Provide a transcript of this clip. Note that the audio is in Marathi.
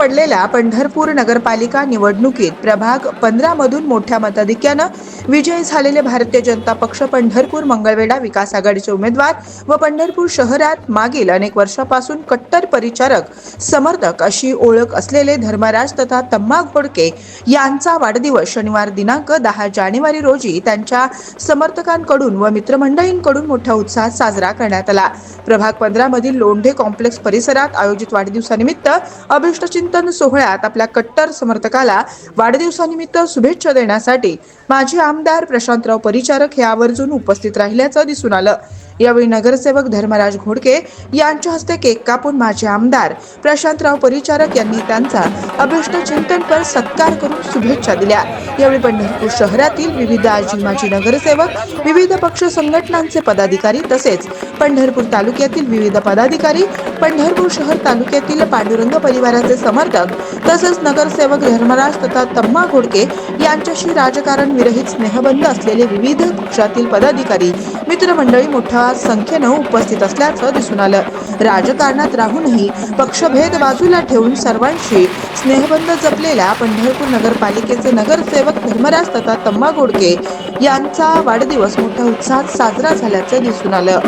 पडलेल्या पंढरपूर नगरपालिका निवडणुकीत प्रभाग पंधरा मधून मोठ्या मताधिक्यानं विजयी झालेले भारतीय जनता पक्ष पंढरपूर मंगळवेढा विकास आघाडीचे उमेदवार व पंढरपूर शहरात मागील अनेक वर्षापासून कट्टर परिचारक समर्थक अशी ओळख असलेले धर्मराज तथा तम्मा घोडके यांचा वाढदिवस शनिवार दिनांक दहा जानेवारी रोजी त्यांच्या समर्थकांकडून व मित्रमंडळींकडून मोठ्या उत्साहात साजरा करण्यात आला. प्रभाग पंधरा मधील लोंढे कॉम्प्लेक्स परिसरात आयोजित वाढदिवसानिमित्त अभिष्टचिंतन सोहळ्यात आपल्या कट्टर समर्थकाला वाढदिवसानिमित्त शुभेच्छा देण्यासाठी माजी आमदार प्रशांतराव परिचारक हे आवर्जून उपस्थित राहिल्याचं दिसून आलं. यावेळी नगरसेवक धर्मराज घोडके यांच्या हस्ते केक कापून माजी आमदार प्रशांतराव परिचारक यांनी त्यांचा अभिष्ट चिंतनपर सत्कार करून शुभेच्छा दिल्या. यावेळी पंढरपूर शहरातील विविध आजी माजी नगरसेवक विविध पक्ष संघटनांचे पदाधिकारी तसेच पंढरपूर तालुक्यातील विविध पदाधिकारी पंढरपूर शहर तालुक्यातील पांडुरंग परिवाराचे समर्थक तसेच नगरसेवक धर्मराज तथा तम्मा घोडके यांच्याशी राजकारण विरहित स्नेहबंध असलेले विविध पक्षातील पदाधिकारी मित्रमंडळी मोठ्या संख्येनं उपस्थित असल्याचं दिसून आलं. राजकारणात राहूनही पक्षभेद बाजूला ठेवून सर्वांशी स्नेहबंध जपलेल्या पंढरपूर नगरपालिकेचे नगरसेवक धर्मराज तथा तम्मा गोडके यांचा वाढदिवस मोठ्या उत्साहात साजरा झाल्याचं दिसून आलं.